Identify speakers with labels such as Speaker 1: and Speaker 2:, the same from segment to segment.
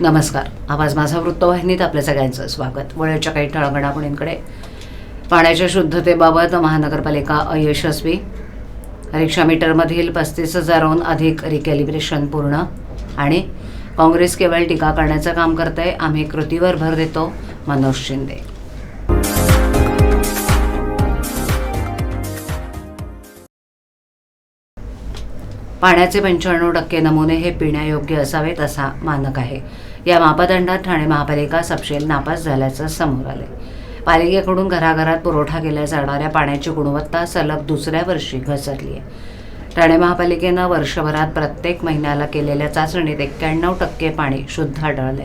Speaker 1: नमस्कार. आवाज माझा वृत्तवाहिनीत आपल्या सगळ्यांचं स्वागत. वळच्या काही ठळक घडामोडींकडे. पाण्याच्या शुद्धतेबाबत महानगरपालिका अयशस्वी. रिक्षा मीटरमधील पस्तीस हजारहून अधिक रिकॅलिब्रेशन पूर्ण. आणि काँग्रेस केवळ टीका करण्याचं काम करते आम्ही कृतीवर भर देतो. मनोज शिंदे. पाण्याचे पंच्याण्णव टक्के नमुने हे पिण्यायोग्य असावेत असा मानक आहे. या मापदंडात ठाणे महापालिका सपशेल नापास झाल्याचं समोर आले पालिकेकडून घराघरात पुरवठा केल्या जाणाऱ्या पाण्याची गुणवत्ता सलग दुसऱ्या वर्षी घसरली आहे ठाणे महापालिकेनं वर्षभरात प्रत्येक महिन्याला केलेल्या चाचणीत एक्क्याण्णव टक्के पाणी शुद्ध आढळले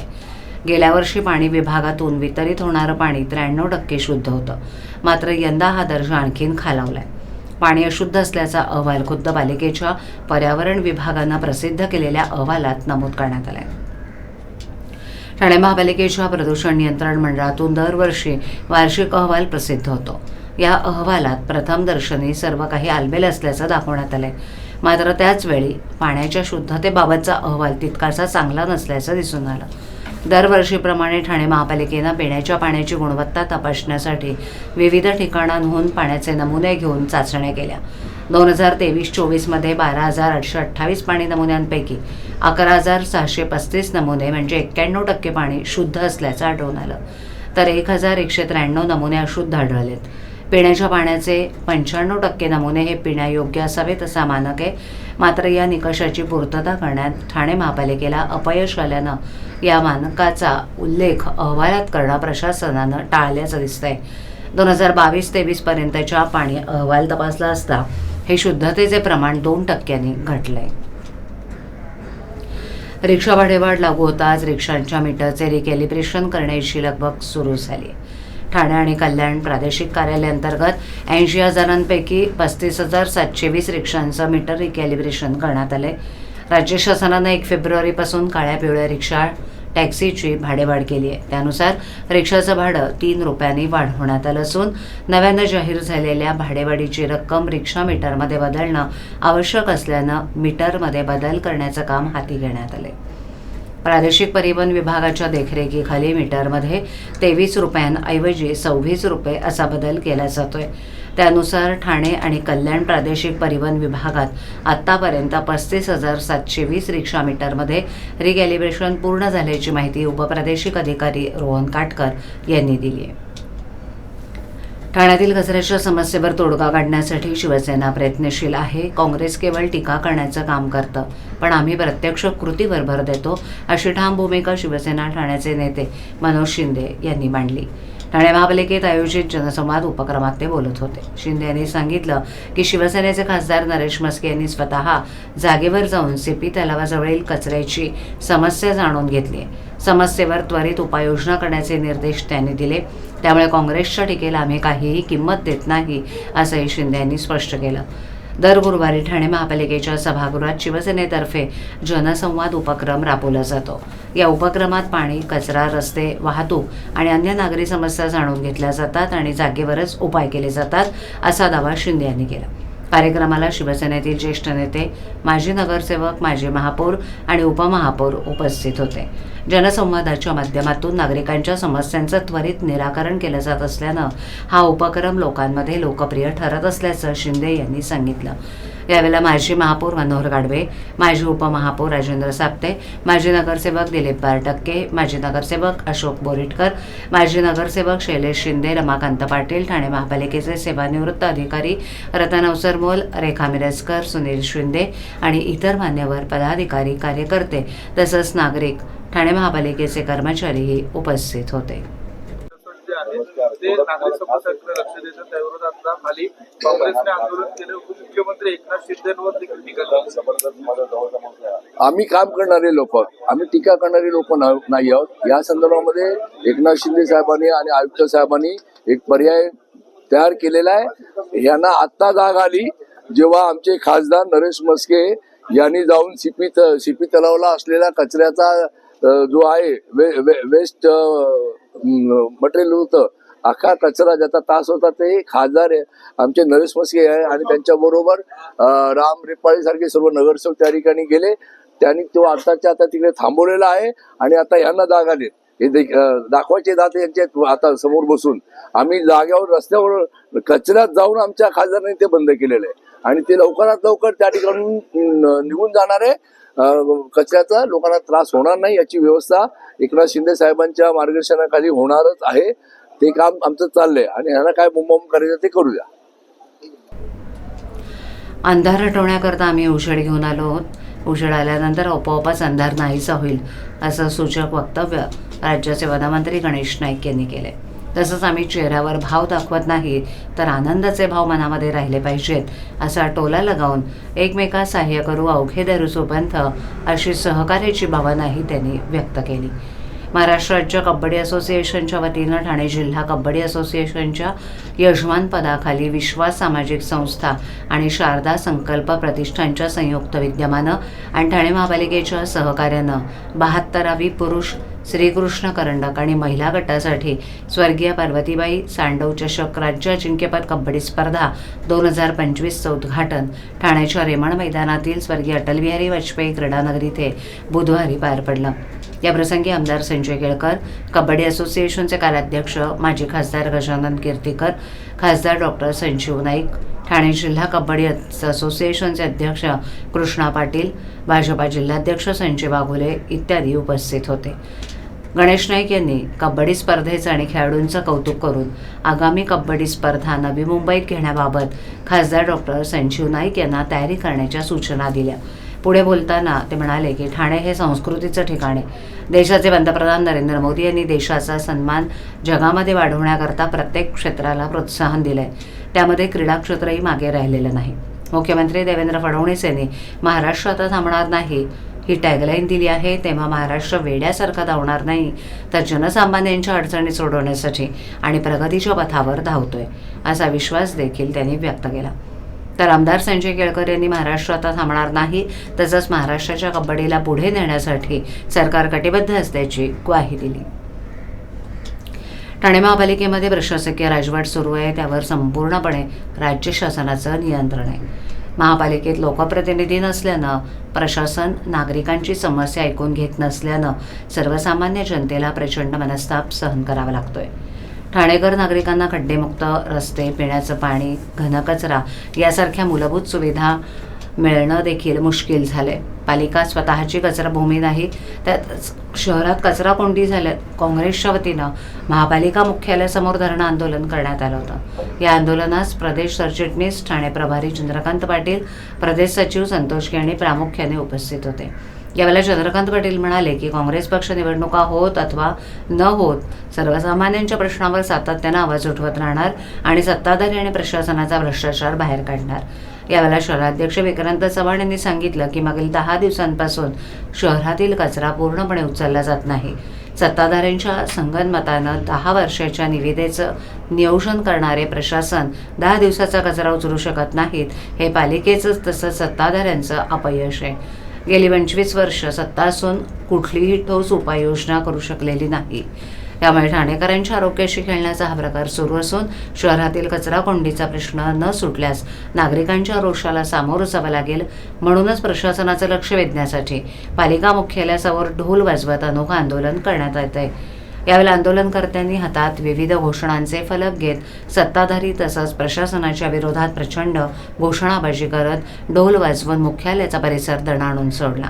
Speaker 1: गेल्या वर्षी पाणी विभागातून वितरित होणारं पाणी त्र्याण्णव टक्के शुद्ध होतं. मात्र यंदा हा दर्जा आणखीन खालावला आहे पाणी अशुद्ध असल्याचा अहवाल खुद्द पालिकेच्या पर्यावरण विभागानं प्रसिद्ध केलेल्या अहवालात नमूद करण्यात आलाय. ठाणे महापालिकेच्या प्रदूषण नियंत्रण मंडळातून दरवर्षी वार्षिक अहवाल प्रसिद्ध होतो. या अहवालात प्रथम दर्शनी सर्व काही आलबेल असल्याचं दाखवण्यात आलंय. मात्र त्याचवेळी पाण्याच्या शुद्धतेबाबतचा अहवाल तितकासा चांगला नसल्याचं दिसून आलं. दरवर्षीप्रमाणे ठाणे महापालिकेनं पिण्याच्या पाण्याची गुणवत्ता तपासण्यासाठी विविध ठिकाणांहून पाण्याचे नमुने घेऊन चाचण्या केल्या. दोन हजार तेवीस चोवीसमध्ये बारा हजार आठशे अठ्ठावीस पाणी नमुन्यांपैकी अकरा हजार सहाशे पस्तीस नमुने म्हणजे एक्क्याण्णव टक्के पाणी शुद्ध असल्याचं आढळून आलं. तर एक हजार एकशे त्र्याण्णव नमुने अशुद्ध आढळलेत. पिण्याच्या पाण्याचे पंच्याण्णव टक्के नमुने हे पिण्यायोग्य असावेत असा मानक आहे. मात्र या निकषाची पूर्तता करण्यात ठाणे महापालिकेला अपयश आल्यानं या मानकाचा उल्लेख अहवालात करणं प्रशासनानं टाळल्याचं दिसतंय. दोन हजार बावीस तेवीसपर्यंतच्या पाणी अहवाल तपासला असता हे शुद्धतेचे प्रमाण दोन टक्क्यांनी घटलंय. रिक्षा भाडेवाढ लागू होताच रिक्षांच्या मीटरचे रिकॅलिब्रेशन करण्याची लगबग सुरू झाली. ठाणे आणि कल्याण प्रादेशिक कार्यालयांतर्गत ऐंशी हजारांपैकी पस्तीस हजार सातशे वीस रिक्षांचं मीटर रिकॅलिब्रेशन करण्यात आले राज्य शासनानं एक फेब्रुवारीपासून काळ्या पिवळ्या रिक्षा टॅक्सीची भाडेवाढ केली आहे. त्यानुसार रिक्षाचं भाडं तीन रुपयांनी वाढवण्यात आलं असून नव्यानं जाहीर झालेल्या भाडेवाढीची रक्कम रिक्षा मीटरमध्ये बदलणं आवश्यक असल्यानं मीटरमध्ये बदल करण्याचं काम हाती घेण्यात आले प्रादेशिक परिवहन विभागाच्या देखरेखीखाली मीटरमध्ये तेवीस रुपयांऐवजी सव्वीस रुपये असा बदल केला जातोय. त्यानुसार ठाणे आणि कल्याण प्रादेशिक परिवहन विभागात आत्तापर्यंत पस्तीस हजार सातशे वीस रिक्षा मीटरमध्ये रिकॅलिब्रेशन पूर्ण झाल्याची माहिती उपप्रादेशिक अधिकारी रोहन काटकर यांनी दिली आहे. ठाण्यातील कचऱ्याच्या समस्येवर तोडगा काढण्यासाठी शिवसेना प्रयत्नशील आहे. काँग्रेस केवळ टीका करण्याचं काम करतं पण आम्ही प्रत्यक्ष कृतीवर भर देतो अशी ठाम भूमिका शिवसेना ठाण्याचे नेते मनोज शिंदे यांनी मांडली. ठाणे महापालिकेत आयोजित जनसंवाद उपक्रमात ते बोलत होते. शिंदे यांनी सांगितलं की शिवसेनेचे खासदार नरेश मस्के यांनी स्वतः जागेवर जाऊन सीपी तलावाजवळील कचऱ्याची समस्या जाणून घेतली समस्येवर त्वरित उपाययोजना करण्याचे निर्देश त्यांनी दिले. त्यामुळे काँग्रेसच्या टीकेला आम्ही काहीही किंमत देत नाही असंही शिंदे यांनी स्पष्ट केलं. दर गुरुवारी ठाणे महापालिकेच्या सभागृहात शिवसेनेतर्फे जनसंवाद उपक्रम राबवला जातो. या उपक्रमात पाणी कचरा रस्ते वाहतूक आणि अन्य नागरी समस्या जाणून घेतल्या जातात आणि जागेवरच उपाय केले जातात असा दावा शिंदे यांनी केला. कार्यक्रमाला शिवसेनेतील ज्येष्ठ नेते माजी नगरसेवक माजी महापौर आणि उपमहापौर उपस्थित होते. जनसंवादाच्या माध्यमातून नागरिकांच्या समस्यांचं त्वरित निराकरण केलं जात असल्यानं हा उपक्रम लोकांमध्ये लोकप्रिय ठरत असल्याचं शिंदे यांनी सांगितलं. यावेळेला माजी महापौर मनोहर गाडवे माजी उपमहापौर राजेंद्र साप्ते माजी नगरसेवक दिलीप बारटक्के माजी नगरसेवक अशोक बोरिटकर माजी नगरसेवक शैलेश शिंदे रमाकांत पाटील ठाणे महापालिकेचे सेवानिवृत्त अधिकारी रतन अवसरमोल रेखा मिरजकर सुनील शिंदे आणि इतर मान्यवर पदाधिकारी कार्यकर्ते तसंच नागरिक ठाणे महापालिकेचे कर्मचारीही उपस्थित होते.
Speaker 2: ते नागरिक समस्यांकडे लक्ष देतात त्याविरोधात खाली काँग्रेसने आंदोलन केलं. उपमुख्यमंत्री एकनाथ शिंदेवर देखील टीका केली
Speaker 3: आम्ही काम करणारे लोक आम्ही टीका करणारे लोक नाही आहोत. या संदर्भामध्ये एकनाथ शिंदे साहेबांनी आणि आयुक्त साहेबांनी एक पर्याय तयार केलेला आहे. यांना आत्ता जाग आली. जेव्हा आमचे खासदार नरेश मस्के यांनी जाऊन सिपी सिपी तलावला असलेला कचऱ्याचा जो आहे वे, वे, वेस्ट मटेरियल होतं अख्खा कचरा ज्याचा तास होता ते खासदार आहे, आमचे नरेश मस्के आहे आणि त्यांच्या बरोबर राम रिपाळी सारखे सर्व नगरसेवक त्या ठिकाणी गेले. त्यांनी तो आताच्या आता तिकडे थांबवलेला आहे आणि आता यांना जाग आली. हे दाखवायचे दात यांचे आता समोर बसून. आम्ही जाग्यावर रस्त्यावर कचऱ्यात जाऊन आमच्या खासदारांनी ते बंद केलेलं आहे. आणि ते लवकरात लवकर त्या ठिकाणून निघून जाणार आहे. कचऱ्याचा लोकांना त्रास होणार नाही याची व्यवस्था एकनाथ शिंदे साहेबांच्या मार्गदर्शनाखाली होणारच आहे. ते काम आमचं चाललंय. आणि ह्याला काय बोंबाबोंब करायचं ते करूया.
Speaker 1: अंधार हटवण्याकरता आम्ही औषध घेऊन आलो आहोत. उजेड आल्यानंतर आपोआपच अंधार नाहीसा होईल असं सूचक वक्तव्य राज्याचे वनमंत्री गणेश नाईक यांनी केले तसंच आम्ही चेहऱ्यावर भाव दाखवत नाही तर आनंदाचे भाव मनामध्ये राहिले पाहिजेत असा टोला लगावून एकमेकास सहाय्य करू अवघे धरू पंथ अशी सहकार्याची भावनाही त्यांनी व्यक्त केली. महाराष्ट्र राज्य कबड्डी असोसिएशनच्या वतीनं ठाणे जिल्हा कबड्डी असोसिएशनच्या यजमानपदाखाली विश्वास सामाजिक संस्था आणि शारदा संकल्प प्रतिष्ठानच्या संयुक्त विद्यमानं आणि ठाणे महापालिकेच्या सहकार्यानं बहात्तरावी पुरुष श्रीकृष्ण करंडक आणि महिला गटासाठी स्वर्गीय पार्वतीबाई सांडव चषक राज्य अजिंक्यपद कबड्डी स्पर्धा दोन हजार पंचवीसचं उद्घाटन. ठाण्याच्या रेमण मैदानातील स्वर्गीय अटलबिहारी वाजपेयी क्रीडानगर इथे बुधवारी पार पडलं. याप्रसंगी आमदार संजय केळकर कबड्डी असोसिएशनचे कार्याध्यक्ष माजी खासदार गजानन कीर्तीकर खासदार डॉक्टर संजीव नाईक ठाणे जिल्हा कबड्डी असोसिएशनचे अध्यक्ष कृष्णा पाटील भाजपा जिल्हाध्यक्ष संजय बागुले इत्यादी उपस्थित होते. गणेश नाईक यांनी कबड्डी स्पर्धेचं आणि खेळाडूंचं कौतुक करून आगामी कबड्डी स्पर्धा नवी मुंबईत घेण्याबाबत खासदार डॉक्टर संजीव नाईक यांना तयारी करण्याच्या सूचना दिल्या. पुढे बोलताना ते म्हणाले की ठाणे हे संस्कृतीचं ठिकाण आहे. देशाचे पंतप्रधान नरेंद्र मोदी यांनी देशाचा सन्मान जगामध्ये वाढवण्याकरता प्रत्येक क्षेत्राला प्रोत्साहन दिलं आहे त्यामध्ये क्रीडा क्षेत्रही मागे राहिलेलं नाही. मुख्यमंत्री देवेंद्र फडणवीस यांनी महाराष्ट्र आता थांबणार नाही. ही टॅगलाईन दिली आहे तेव्हा महाराष्ट्र वेड्यासारखा धावणार नाही तर जनसामान्यांच्या अडचणी सोडवण्यासाठी आणि प्रगतीच्या पथावर धावतोय असा विश्वास देखील त्यांनी व्यक्त केला. तर आमदार संजय केळकर यांनी महाराष्ट्र आता थांबणार नाही. तसंच महाराष्ट्राच्या कबड्डीला पुढे नेण्यासाठी सरकार कटिबद्ध असल्याची ग्वाही दिली. ठाणे महापालिकेमध्ये प्रशासकीय राजवट सुरू आहे. त्यावर संपूर्णपणे राज्य शासनाचं नियंत्रण आहे. महापालिकेत लोकप्रतिनिधी नसल्यानं प्रशासन नागरिकांची समस्या ऐकून घेत नसल्यानं सर्वसामान्य जनतेला प्रचंड मनस्ताप सहन करावा लागतोय. ठाणेकर नागरिकांना खड्डेमुक्त रस्ते पिण्याचं पाणी घनकचरा यासारख्या मूलभूत सुविधा मिळणं देखील मुश्किल झालं आहे पालिका स्वतःची कचराभूमी नाही त्यात शहरात कचरा कोंडी झाल्या काँग्रेसच्या वतीनं महापालिका मुख्यालयासमोर धरणं आंदोलन करण्यात आलं होतं. या आंदोलनास प्रदेश सरचिटणीस ठाणे प्रभारी चंद्रकांत पाटील प्रदेश सचिव संतोष यांनी प्रामुख्याने उपस्थित होते. यावेळेला चंद्रकांत पाटील म्हणाले की काँग्रेस पक्ष निवडणुका होत अथवा न होत सर्वसामान्यांच्या प्रश्नावर सातत्यानं आवाज उठवत राहणार आणि सत्ताधारी आणि प्रशासनाचा भ्रष्टाचार बाहेर काढणार. यावेळेला शहराध्यक्ष विक्रांत चव्हाण यांनी सांगितलं की मागील दहा दिवसांपासून शहरातील कचरा पूर्णपणे उचलला जात नाही. सत्ताधाऱ्यांच्या संगनमतानं दहा वर्षाच्या निविदेचं नियोजन करणारे प्रशासन दहा दिवसाचा कचरा उचलू शकत नाहीत हे पालिकेचंच तसंच सत्ताधाऱ्यांचं अपयश आहे. गेली पंचवीस वर्ष सत्ता असून कुठलीही ठोस उपाययोजना करू शकलेली नाही. त्यामुळे ठाणेकरांच्या आरोग्याशी खेळण्याचा हा प्रकार सुरू असून शहरातील कचरा कोंडीचा प्रश्न न सुटल्यास नागरिकांच्या रोषाला सामोरं जावं लागेल म्हणूनच प्रशासनाचं लक्ष वेधण्यासाठी पालिका मुख्यालयासमोर ढोल वाजवत अनोखं आंदोलन करण्यात येत आहे यावेळी आंदोलनकर्त्यांनी हातात विविध घोषणांचे फलक घेत सत्ताधारी तसंच प्रशासनाच्या विरोधात प्रचंड घोषणाबाजी करत ढोल वाजवून मुख्यालयाचा परिसर दणाणून सोडला.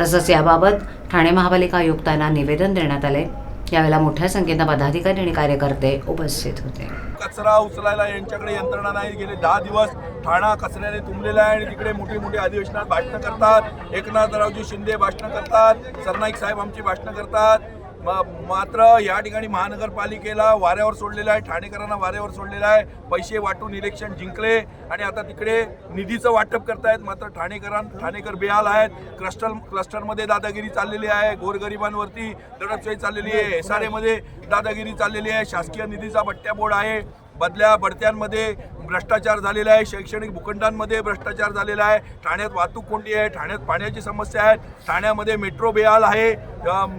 Speaker 1: तसंच याबाबत ठाणे महापालिका आयुक्तांना निवेदन देण्यात आले. यावेळेला मोठ्या संख्येनं पदाधिकारी आणि कार्यकर्ते उपस्थित होते.
Speaker 4: कचरा उचलायला यांच्याकडे यंत्रणा नाही. गेले दहा दिवस ठाणा कचऱ्याने तुंबलेला आहे आणि तिकडे मोठी मोठी अधिवेशनात भाषणं करतात. एकनाथरावजी शिंदे भाषणं करतात. सरनाईक साहेब आमची भाषणं करतात. मात्र या ठिकाणी महानगरपालिकेला वाऱ्यावर सोडलेलं आहे ठाणेकरांना वाऱ्यावर सोडलेलं आहे. पैसे वाटून इलेक्शन जिंकले आणि आता तिकडे निधीचं वाटप करतायत. मात्र ठाणेकरां ठाणेकर बेहाल आहेत. क्लस्टर क्लस्टरमध्ये दादागिरी चाललेली आहे. गोरगरिबांवरती दडपशाही चाललेली आहे. एस आर एमध्ये दादागिरी चाललेली आहे. शासकीय निधीचा बट्ट्याबोर्ड आहे. बदल्या बढत्यांमध्ये भ्रष्टाचार झालेला आहे शैक्षणिक भूखंडांमध्ये भ्रष्टाचार झालेला आहे. ठाण्यात वाहतूक कोंडी आहे ठाण्यात पाण्याची समस्या आहे. ठाण्यामध्ये मेट्रो बेहाल आहे.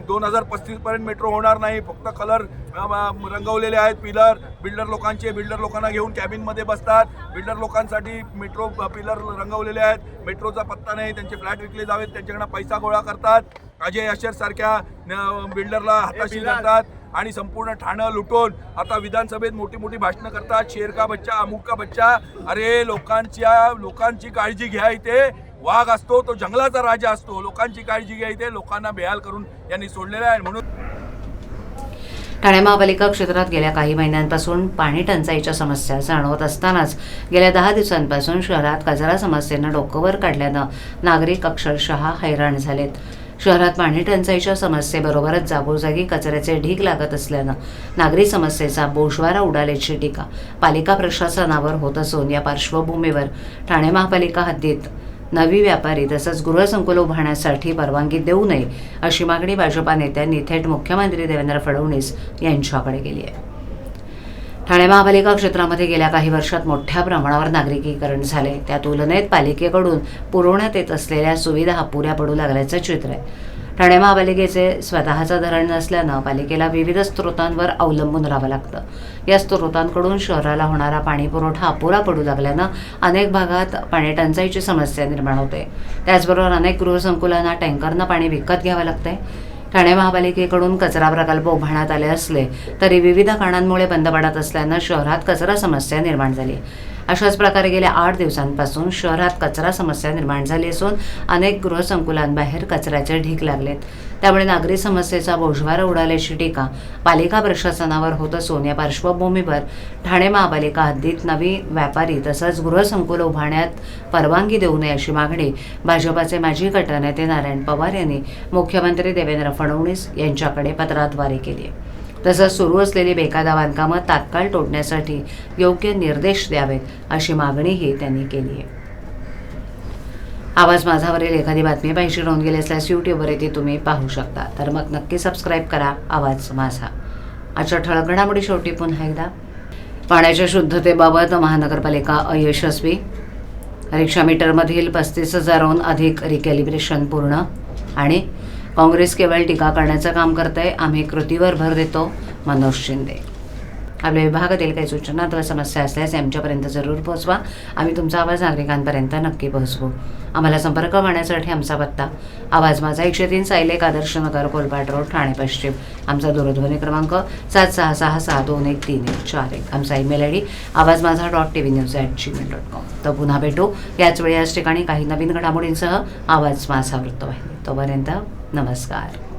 Speaker 4: दोन हजार पस्तीसपर्यंत मेट्रो होणार नाही. फक्त कलर रंगवलेले आहेत. पिलर बिल्डर लोकांचे बिल्डर लोकांना घेऊन कॅबिनमध्ये बसतात. बिल्डर लोकांसाठी मेट्रो पिलर रंगवलेले आहेत. मेट्रोचा पत्ता नाही त्यांचे फ्लॅट विकले जावेत त्यांच्याकडनं पैसा गोळा करतात. अजय अशर सारख्या बिल्डरला हाताशी धरतात. आणि संपूर्ण ठाणं लुटून आता विधानसभेत मोठी मोठी भाषणं करतात. शेर का बच्चा अमुक का बच्चा? अरे लोकांच्या लोकांची काळजी घ्या इथे. वाघ असतो तो जंगलाचा राजा असतो. लोकांची काळजी घ्या इथे. लोकांना बेहाल करून यांनी सोडलेला आहे. म्हणून
Speaker 1: ठाणे महापालिका क्षेत्रात गेल्या काही महिन्यांपासून पाणी टंचाईच्या समस्या जाणवत असतानाच गेल्या दहा दिवसांपासून शहरात कचरा समस्येनं डोकंवर काढल्यानं नागरिक अक्षरशः हैराण झालेत. शहरात पाणी टंचाईच्या समस्येबरोबरच जागोजागी कचऱ्याचे ढीग लागत असल्यानं नागरी समस्येचा बोजवारा उडाल्याची टीका पालिका प्रशासनावर होत असून या पार्श्वभूमीवर ठाणे महापालिका हद्दीत नवी व्यापारी तसंच गृहसंकुल उभारण्यासाठी परवानगी देऊ नये अशी मागणी भाजपा नेत्यांनी थेट मुख्यमंत्री देवेंद्र फडणवीस यांच्याकडे केली आहे. ठाणे महापालिका क्षेत्रामध्ये गेल्या काही वर्षात मोठ्या प्रमाणावर नागरिकीकरण झाले. त्या तुलनेत पालिकेकडून पुरवण्यात येत असलेल्या सुविधा अपुऱ्या पडू लागल्याचं चित्र आहे. ठाणे महापालिकेचे स्वतःचं धरण नसल्यानं पालिकेला विविध स्रोतांवर अवलंबून राहावं लागतं. या स्रोतांकडून शहराला होणारा पाणी पुरवठा अपुरा पडू लागल्यानं अनेक भागात पाणी टंचाईची समस्या निर्माण होते. त्याचबरोबर अनेक गृहसंकुलांना टँकरनं पाणी विकत घ्यावं लागतंय. ठाणे महापालिकेकडून कचरा प्रकल्प उभारण्यात आले असले तरी विविध कारणांमुळे बंद पडत असल्यानं शहरात कचरा समस्या निर्माण झाली अशाच प्रकारे गेल्या आठ दिवसांपासून शहरात कचरा समस्या निर्माण झाली असून अनेक गृहसंकुलांबाहेर कचऱ्याचे ढीक लागलेत. त्यामुळे नागरी समस्येचा बोजवारा उडाल्याची टीका पालिका प्रशासनावर होत असून या पार्श्वभूमीवर ठाणे महापालिका हद्दीत नवी व्यापारी तसंच गृहसंकुल उभारण्यात परवानगी देऊ नये अशी मागणी भाजपाचे माजी गटनेते नारायण पवार यांनी मुख्यमंत्री देवेंद्र फडणवीस यांच्याकडे पत्राद्वारे केली आहे. तसंच सुरू असलेली बेकायदा बांधकामं तात्काळ तोडण्यासाठी योग्य निर्देश द्यावेत अशी मागणीही त्यांनी केली आहे. आवाज माझावरील एखादी बातमी पाहिजे राहून गेली असल्यास यूट्यूबवर ती तुम्ही पाहू शकता. तर मग नक्की सबस्क्राईब करा. आवाज माझा. आजच्या ठळक घडामोडी शेवटी पुन्हा एकदा. पाण्याच्या शुद्धतेबाबत महानगरपालिका अयशस्वी. रिक्षा मीटरमधील पस्तीस हजारहून अधिक रिकॅलिब्रेशन पूर्ण. आणि काँग्रेस केवळ टीका करण्याचं काम करते आम्ही कृतीवर भर देतो. मनोज शिंदे. आपल्या विभागातील काही सूचना अथवा समस्या असल्यास आमच्यापर्यंत जरूर पोहोचवा. आम्ही तुमचा आवाज नागरिकांपर्यंत नक्की पोहोचवू. आम्हाला संपर्क करण्यासाठी आमचा पत्ता आवाज माझा एकशे तीन सायलेक आदर्श नगर कोलपाट रोड ठाणे पश्चिम. आमचा दूरध्वनी क्रमांक सात सहा सहा सहा दोन एक तीन एक चार एक. आमचा ईमेल आय डी आवाज माझा dot T V news at Gmail dot com. तर पुन्हा भेटू. याच वेळी याच ठिकाणी काही नवीन घडामोडींसह आवाज माझा वृत्तवाहिनी. तोपर्यंत नमस्कार.